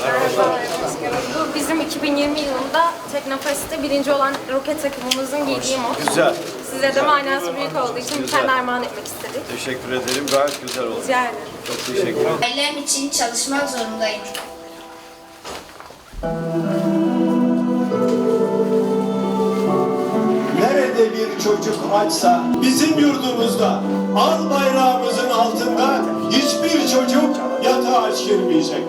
Merhaba. Bu bizim 2020 yılında Teknofest'te birinci olan roket takımımızın giydiği mod. Güzel. Size de manası büyük olduğu için bir tane armağan etmek istedik. Teşekkür ederim. Gayet güzel oldu. Rica ederim. Çok teşekkür ederim. Ailem için çalışmak zorundayım. Nerede bir çocuk açsa bizim yurdumuzda al bayrağımızın altında hiçbir çocuk yatağa aç girmeyecek.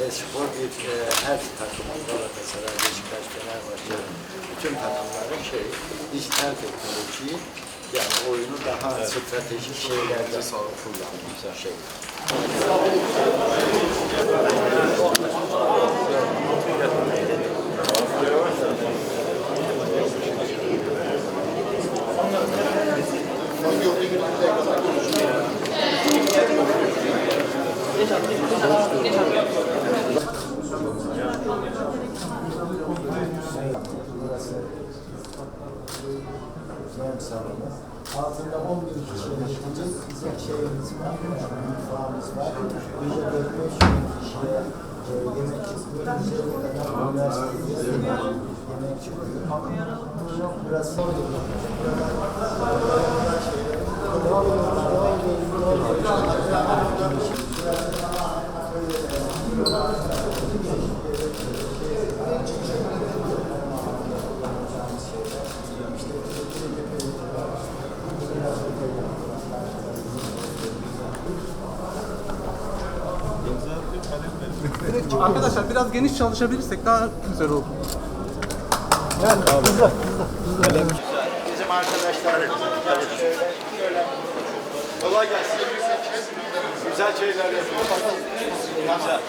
E, spor bir e, her takımın Galatasaray, Beşiktaş, Fenerbahçe bütün takımların şey dijital teknolojiyi yani oyunu daha stratejik şeylerde kullanmak şey. Altında 11 kişi yetecek bizim şeyimiz var, mutfağımız var. De 4-5 kişiye e, yemekçi bölümümüze kadar üniversiteyiz. Yemekçi bölümü. Biraz zor Arkadaşlar biraz geniş çalışabilirsek daha güzel olur. Bizim arkadaşlar. Kolay gelsin. Güzel şeyler yapıyoruz. Güzel.